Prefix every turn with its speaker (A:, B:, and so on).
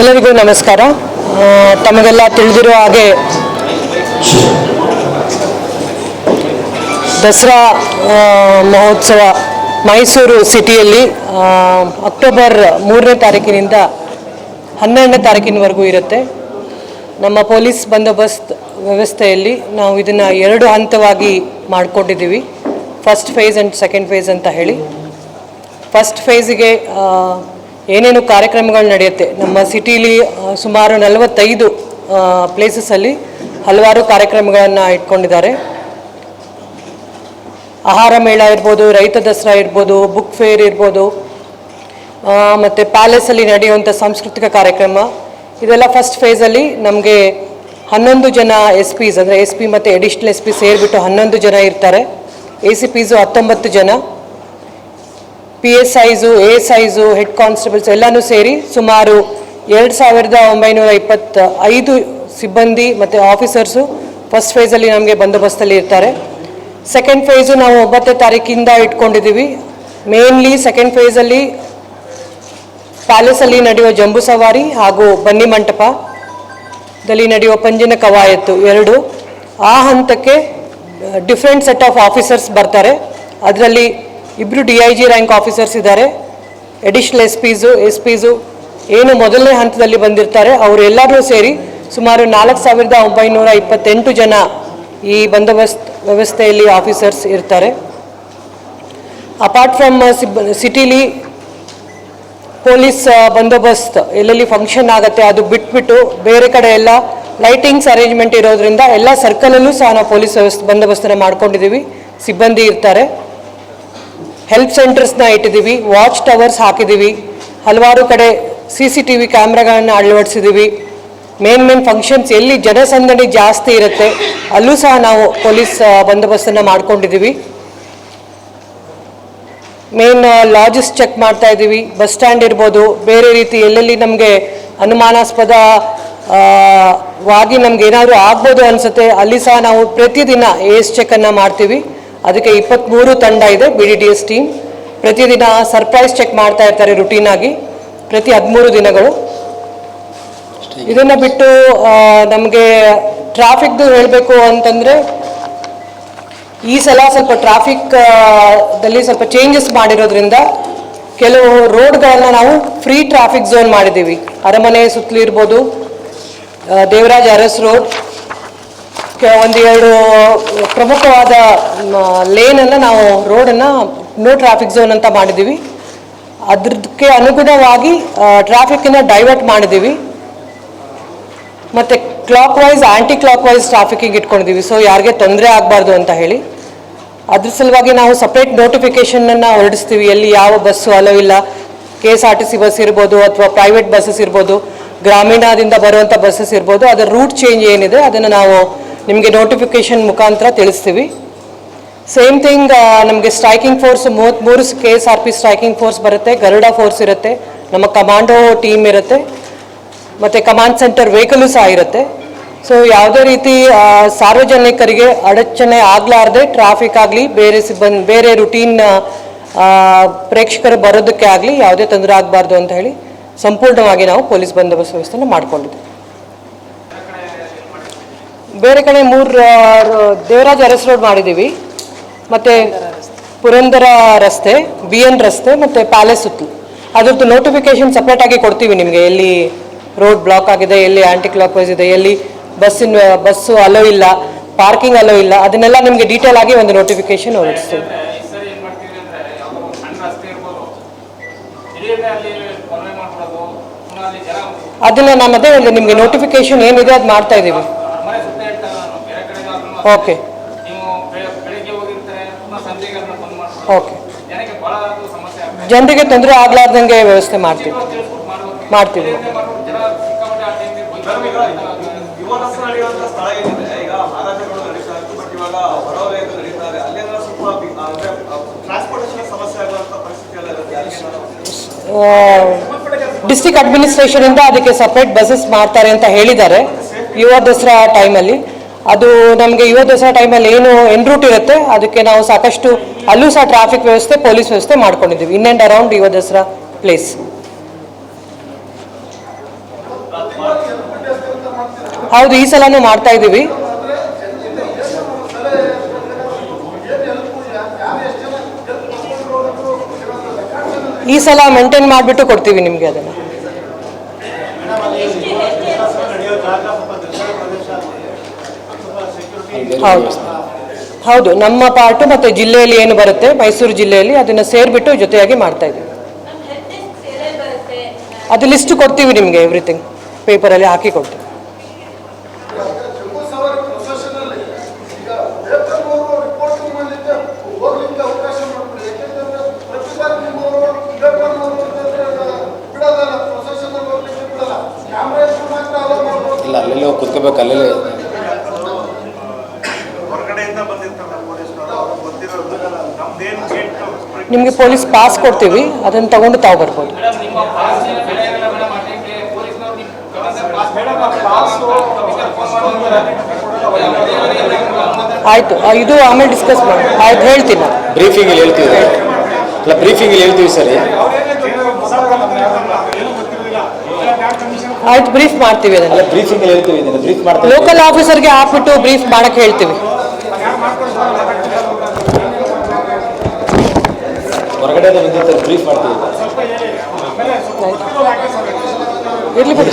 A: ಎಲ್ಲರಿಗೂ ನಮಸ್ಕಾರ. ತಮಗೆಲ್ಲ ತಿಳಿದಿರೋ ಹಾಗೆ ದಸರಾ ಮಹೋತ್ಸವ ಮೈಸೂರು ಸಿಟಿಯಲ್ಲಿ ಅಕ್ಟೋಬರ್ ಮೂರನೇ ತಾರೀಕಿನಿಂದ ಹನ್ನೆರಡನೇ ತಾರೀಕಿನವರೆಗೂ ಇರುತ್ತೆ. ನಮ್ಮ ಪೊಲೀಸ್ ಬಂದೋಬಸ್ತ್ ವ್ಯವಸ್ಥೆಯಲ್ಲಿ ನಾವು ಇದನ್ನು ಎರಡು ಹಂತವಾಗಿ ಮಾಡಿಕೊಂಡಿದ್ದೀವಿ. First phase and second phase ಅಂತ ಹೇಳಿ. ಫಸ್ಟ್ ಫೇಸಿಗೆ ಏನೇನು ಕಾರ್ಯಕ್ರಮಗಳು ನಡೆಯುತ್ತೆ? ನಮ್ಮ ಸಿಟಿಲಿ ಸುಮಾರು ನಲವತ್ತೈದು ಪ್ಲೇಸಸಲ್ಲಿ ಹಲವಾರು ಕಾರ್ಯಕ್ರಮಗಳನ್ನು ಇಟ್ಕೊಂಡಿದ್ದಾರೆ. ಆಹಾರ ಮೇಳ ಇರ್ಬೋದು, ರೈತ ದಸರಾ ಇರ್ಬೋದು ಬುಕ್ ಫೇರ್ ಇರ್ಬೋದು ಮತ್ತು ಪ್ಯಾಲೇಸಲ್ಲಿ ನಡೆಯುವಂಥ ಸಾಂಸ್ಕೃತಿಕ ಕಾರ್ಯಕ್ರಮ. ಇದೆಲ್ಲ ಫಸ್ಟ್ ಫೇಸಲ್ಲಿ ನಮಗೆ ಹನ್ನೊಂದು ಜನ ಎಸ್ ಪಿಸ್ ಅಂದರೆ ಎಸ್ ಪಿ ಮತ್ತು ಎಡಿಷ್ನಲ್ ಎಸ್ ಪಿ ಸೇರಿಬಿಟ್ಟು ಹನ್ನೊಂದು ಜನ ಇರ್ತಾರೆ. ಎ ಸಿ ಪಿಸು ಹತ್ತೊಂಬತ್ತು ಜನ. P S Is A SIs head constables ಎಲ್ಲನೂ ಸೇರಿ ಸುಮಾರು ಎರಡು ಸಾವಿರದ ಒಂಬೈನೂರ ಇಪ್ಪತ್ತ ಐದು ಸಿಬ್ಬಂದಿ ಮತ್ತು ಆಫೀಸರ್ಸು ಫಸ್ಟ್ ಫೇಸಲ್ಲಿ ನಮಗೆ ಬಂದೋಬಸ್ತಲ್ಲಿ ಇರ್ತಾರೆ. ಸೆಕೆಂಡ್ ಫೇಸು ನಾವು ಒಂಬತ್ತನೇ ತಾರೀಕಿಂದ ಇಟ್ಕೊಂಡಿದ್ದೀವಿ. ಮೇನ್ಲಿ ಸೆಕೆಂಡ್ ಫೇಸಲ್ಲಿ ಪ್ಯಾಲೇಸಲ್ಲಿ ನಡೆಯುವ ಜಂಬೂ ಸವಾರಿ ಹಾಗೂ ಬನ್ನಿ ಮಂಟಪದಲ್ಲಿ ನಡೆಯುವ ಪಂಜಿನ ಕವಾಯತ್ತು ಎರಡು. ಆ ಹಂತಕ್ಕೆ ಡಿಫ್ರೆಂಟ್ ಸೆಟ್ ಆಫ್ ಆಫೀಸರ್ಸ್ ಬರ್ತಾರೆ. ಅದರಲ್ಲಿ ಇಬ್ಬರು D I G rank officers ಇದ್ದಾರೆ. Additional S Ps S Ps ಏನು ಮೊದಲನೇ ಹಂತದಲ್ಲಿ ಬಂದಿರ್ತಾರೆ. ಅವರೆಲ್ಲರೂ ಸೇರಿ ಸುಮಾರು ನಾಲ್ಕು ಸಾವಿರದ ಒಂಬೈನೂರ ಇಪ್ಪತ್ತೆಂಟು ಜನ ಈ ಬಂದೋಬಸ್ತ್ ವ್ಯವಸ್ಥೆಯಲ್ಲಿ ಆಫೀಸರ್ಸ್ ಇರ್ತಾರೆ. ಅಪಾರ್ಟ್ ಫ್ರಮ್ ಸಿಟಿಲಿ ಪೊಲೀಸ್ ಆ, ಬಂದೋಬಸ್ತ್ ಎಲ್ಲೆಲ್ಲಿ ಫಂಕ್ಷನ್ ಆಗುತ್ತೆ ಅದು ಬಿಟ್ಬಿಟ್ಟು ಬೇರೆ ಕಡೆ ಎಲ್ಲ ಲೈಟಿಂಗ್ಸ್ ಅರೇಂಜ್ಮೆಂಟ್ ಇರೋದ್ರಿಂದ ಎಲ್ಲ ಸರ್ಕಲಲ್ಲೂ ಸಹ ನಾವು ಪೊಲೀಸ್ ವ್ಯವಸ್ಥೆ ಬಂದೋಬಸ್ತನ್ನು ಮಾಡ್ಕೊಂಡಿದ್ದೀವಿ. ಸಿಬ್ಬಂದಿ ಇರ್ತಾರೆ. ಹೆಲ್ಪ್ ಸೆಂಟರ್ಸ್ನ ಇಟ್ಟಿದ್ದೀವಿ ವಾಚ್ ಟವರ್ಸ್ ಹಾಕಿದ್ದೀವಿ, ಹಲವಾರು ಕಡೆ ಸಿ ಸಿ ಟಿ ವಿ ಕ್ಯಾಮ್ರಾಗಳನ್ನು ಅಳವಡಿಸಿದ್ದೀವಿ. ಮೇನ್ ಮೇನ್ ಫಂಕ್ಷನ್ಸ್ ಎಲ್ಲಿ ಜನಸಂದಣಿ ಜಾಸ್ತಿ ಇರುತ್ತೆ, ಅಲ್ಲೂ ಸಹ ನಾವು ಪೊಲೀಸ್ ಬಂದೋಬಸ್ತನ್ನು ಮಾಡ್ಕೊಂಡಿದ್ದೀವಿ. ಮೇನ್ ಲಾಜಸ್ ಚೆಕ್ ಮಾಡ್ತಾ ಇದ್ದೀವಿ ಬಸ್ ಸ್ಟ್ಯಾಂಡ್ ಇರ್ಬೋದು, ಬೇರೆ ರೀತಿ ಎಲ್ಲೆಲ್ಲಿ ನಮಗೆ ಅನುಮಾನಾಸ್ಪದ ವಾಗಿ ನಮ್ಗೆ ಏನಾದರೂ ಆಗ್ಬೋದು ಅನಿಸುತ್ತೆ, ಅಲ್ಲಿ ಸಹ ನಾವು ಪ್ರತಿದಿನ ಏಸ್ ಚೆಕನ್ನು ಮಾಡ್ತೀವಿ. ಅದಕ್ಕೆ ಇಪ್ಪತ್ತ್ಮೂರು ತಂಡ ಇದೆ B D D S team ಪ್ರತಿದಿನ ಸರ್ಪ್ರೈಸ್ ಚೆಕ್ ಮಾಡ್ತಾ ಇರ್ತಾರೆ ರುಟೀನ್ ಆಗಿ. ಪ್ರತಿ ಹದಿಮೂರು ದಿನಗಳು. ಇದನ್ನು ಬಿಟ್ಟು ನಮಗೆ ಟ್ರಾಫಿಕ್ದು ಹೇಳಬೇಕು ಅಂತಂದರೆ, ಈ ಸಲ ಸ್ವಲ್ಪ ಟ್ರಾಫಿಕ್ ದಲ್ಲಿ ಸ್ವಲ್ಪ ಚೇಂಜಸ್ ಮಾಡಿರೋದ್ರಿಂದ ಕೆಲವು ರೋಡ್ಗಳನ್ನು ನಾವು ಫ್ರೀ ಟ್ರಾಫಿಕ್ ಝೋನ್ ಮಾಡಿದ್ದೀವಿ. ಅರಮನೆ ಸುತ್ತಲಿರ್ಬೋದು ದೇವರಾಜ್ ಅರಸ್ ರೋಡ್ ಒಂದು ಎರಡು ಪ್ರಮುಖವಾದ ಲೇನನ್ನು ನಾವು ರೋಡನ್ನು ನೋ ಟ್ರಾಫಿಕ್ ಝೋನ್ ಅಂತ ಮಾಡಿದ್ದೀವಿ ಅದಕ್ಕೆ ಅನುಗುಣವಾಗಿ ಟ್ರಾಫಿಕ್ಕನ್ನು ಡೈವರ್ಟ್ ಮಾಡಿದ್ದೀವಿ ಮತ್ತು clockwise anticlockwise trafficking ಇಟ್ಕೊಂಡಿದ್ದೀವಿ ಸೊ ಯಾರಿಗೆ ತೊಂದರೆ ಆಗಬಾರ್ದು ಅಂತ ಹೇಳಿ. ಅದ್ರ ಸಲುವಾಗಿ ನಾವು ಸಪ್ರೇಟ್ ನೋಟಿಫಿಕೇಷನನ್ನು ಹೊರಡಿಸ್ತೀವಿ. ಎಲ್ಲಿ ಯಾವ ಬಸ್ಸು ಅಲೋ ಇಲ್ಲ. K S R T C bus ಇರ್ಬೋದು ಅಥವಾ ಪ್ರೈವೇಟ್ ಬಸ್ಸಸ್ ಇರ್ಬೋದು. ಗ್ರಾಮೀಣದಿಂದ ಬರುವಂಥ ಬಸ್ಸಸ್ ಇರ್ಬೋದು. ಅದರ ರೂಟ್ ಚೇಂಜ್ ಏನಿದೆ, ಅದನ್ನು ನಾವು ನಿಮಗೆ ನೋಟಿಫಿಕೇಷನ್ ಮುಖಾಂತರ ತಿಳಿಸ್ತೀವಿ. ಸೇಮ್ ಥಿಂಗ್ ನಮಗೆ ಸ್ಟ್ರೈಕಿಂಗ್ ಫೋರ್ಸ್ ಮೂವತ್ತ್ಮೂರು K S R P striking force ಬರುತ್ತೆ, ಗರುಡ ಫೋರ್ಸ್ ಇರುತ್ತೆ, ನಮ್ಮ ಕಮಾಂಡೋ ಟೀಮ್ ಇರುತ್ತೆ, ಮತ್ತು ಕಮಾಂಡ್ ಸೆಂಟರ್ ವೆಹಿಕಲು ಸಹ ಇರುತ್ತೆ. ಸೊ ಯಾವುದೇ ರೀತಿ ಸಾರ್ವಜನಿಕರಿಗೆ ಅಡಚಣೆ ಆಗಲಾರ್ದೆ ಟ್ರಾಫಿಕ್ ಆಗಲಿ, ಬೇರೆ ಸಿಬ್ಬಂದಿ, ಬೇರೆ ರುಟೀನ್ ಪ್ರೇಕ್ಷಕರು ಬರೋದಕ್ಕೆ ಆಗಲಿ ಯಾವುದೇ ತೊಂದರೆ ಆಗಬಾರ್ದು ಅಂತ ಹೇಳಿ ಸಂಪೂರ್ಣವಾಗಿ ನಾವು ಪೊಲೀಸ್ ಬಂದೋಬಸ್ತ್ ವ್ಯವಸ್ಥೆನ ಮಾಡ್ಕೊಂಡಿದ್ದೀವಿ. ಬೇರೆ ಕಡೆ ಮೂರು ದೇವರಾಜ್ ಅರಸ್ ರೋಡ್ ಮಾಡಿದ್ದೀವಿ. ಮತ್ತು ಪುರಂದರ ರಸ್ತೆ, ಬಿ ಎನ್ ರಸ್ತೆ, ಮತ್ತು ಪ್ಯಾಲೇಸ್ ಸುತ್ತಲು ಅದ್ರದ್ದು ನೋಟಿಫಿಕೇಶನ್ ಸಪ್ರೇಟಾಗಿ ಕೊಡ್ತೀವಿ ನಿಮಗೆ. ಎಲ್ಲಿ ರೋಡ್ ಬ್ಲಾಕ್ ಆಗಿದೆ, ಎಲ್ಲಿ ಆಂಟಿ ಕ್ಲಾಕ್ ವೈಸ್ ಇದೆ, ಎಲ್ಲಿ ಬಸ್ಸಿನ ಬಸ್ಸು ಅಲೋ ಇಲ್ಲ ಪಾರ್ಕಿಂಗ್ ಅಲೋ ಇಲ್ಲ, ಅದನ್ನೆಲ್ಲ ನಿಮಗೆ ಡೀಟೇಲ್ ಆಗಿ ಒಂದು ನೋಟಿಫಿಕೇಶನ್ ಹೊರಡಿಸ್ತೀವಿ. ಅದನ್ನು ನಾನು ಅದೇ ಒಂದು ನಿಮಗೆ ನೋಟಿಫಿಕೇಶನ್ ಏನಿದೆ ಅದು ಮಾಡ್ತಾ ಇದ್ದೀವಿ
B: ಮನೆ ಸುತ್ತ ಹೇಳ್ತಾರೆ ನಾನು ಬೇರೆ ಕಡೆಗಾದ್ರೂ
A: ಓಕೆ
B: ನೀವು ಬೆ- ಬೆಳಿಗ್ಗೆ ಹೋಗಿರ್ತಾರೆ ಪುನಃ ಸಂಜೆಗೆ ಅದನ್ನ ಬಂದ್
A: ಓಕೆ
B: ಆಗ್ತದೆ
A: ಜನರಿಗೆ ತೊಂದರೆ ಆಗ್ಲಾರ್ದಂಗೆ ವ್ಯವಸ್ಥೆ ಮಾಡ್ತೀವಿ. ಮಾಡ್ತೀವಿ. ಡಿಸ್ಟಿಕ್ ಅಡ್ಮಿನಿಸ್ಟ್ರೇಷನಿಂದ ಅದಕ್ಕೆ ಸಪ್ರೇಟ್ ಬಸ್ಸಸ್ ಮಾಡ್ತಾರೆ ಅಂತ ಹೇಳಿದ್ದಾರೆ. ಯುವ ದಸರಾ ಟೈಮಲ್ಲಿ ಅದು ನಮಗೆ ಯುವ ದಸರಾ ಟೈಮಲ್ಲಿ ಏನು ಎನ್ ರೂಟ್ ಇರುತ್ತೆ, ಅದಕ್ಕೆ ನಾವು ಸಾಕಷ್ಟು ಅಲ್ಲೂ ಸಹ ಟ್ರಾಫಿಕ್ ವ್ಯವಸ್ಥೆ ಪೊಲೀಸ್ ವ್ಯವಸ್ಥೆ ಮಾಡ್ಕೊಂಡಿದ್ದೀವಿ. ಇನ್ ಆ್ಯಂಡ್ ಅರೌಂಡ್ ಯುವ ದಸರಾ ಪ್ಲೇಸ್ ಹೌದು, ಈ ಸಲನೂ ಮಾಡ್ತಾ ಇದ್ದೀವಿ. ಈ ಸಲ ಮೇಂಟೈನ್ ಮಾಡಿಬಿಟ್ಟು ಕೊಡ್ತೀವಿ ನಿಮಗೆ ಅದನ್ನು. ಹೌದು. ಹೌದು, ನಮ್ಮ ಪಾರ್ಟು ಮತ್ತು ಜಿಲ್ಲೆಯಲ್ಲಿ ಏನು ಬರುತ್ತೆ? ಮೈಸೂರು ಜಿಲ್ಲೆಯಲ್ಲಿ ಅದನ್ನು ಸೇರಿಬಿಟ್ಟು ಜೊತೆಯಾಗಿ ಮಾಡ್ತಾ ಇದ್ದೀವಿ. ಅದು ಲಿಸ್ಟ್ ಕೊಡ್ತೀವಿ ನಿಮಗೆ ಎವ್ರಿಥಿಂಗ್ ಪೇಪರಲ್ಲಿ ಹಾಕಿ ಕೊಡ್ತೀವಿ.
C: ಇಲ್ಲ ಈಗ ಪೇಪರ್ನವರು
A: ನಿಮಗೆ ಪೊಲೀಸ್ ಪಾಸ್ ಕೊಡ್ತೀವಿ ಅದನ್ನು ತಗೊಂಡು ತಾವು ಬರ್ಬೋದು. ಆಯ್ತು ಇದು ಆಮೇಲೆ ಡಿಸ್ಕಸ್ ಮಾಡಿ ಆಯ್ತು ಹೇಳ್ತೀನಿ.
D: ಬ್ರೀಫಿಂಗ್ ಹೇಳ್ತೀವಿ ಅಲ್ಲ ಬ್ರೀಫಿಂಗ್ ಹೇಳ್ತೀವಿ ಸರಿ.
A: ಆಯ್ತು ಬ್ರೀಫ್ ಮಾಡ್ತೀವಿ ಅದನ್ನ.
D: ಬ್ರೀಫಿಂಗ್ ಹೇಳ್ತೀವಿ ಬ್ರೀಫ್ ಮಾಡ್ತೀವಿ
A: ಲೋಕಲ್ ಆಫೀಸರ್ಗೆ ಹಾಕ್ಬಿಟ್ಟು ಬ್ರೀಫ್ ಮಾಡಕ್ಕೆ ಹೇಳ್ತೀವಿ.
D: ಹೊರಗಡೆ ಬಂದಿರ್ತಾರೆ ಬ್ರೀಫ್ ಮಾಡ್ತೀವಿ
A: ಇರ್ಲಿ. ಬಿಡಿ.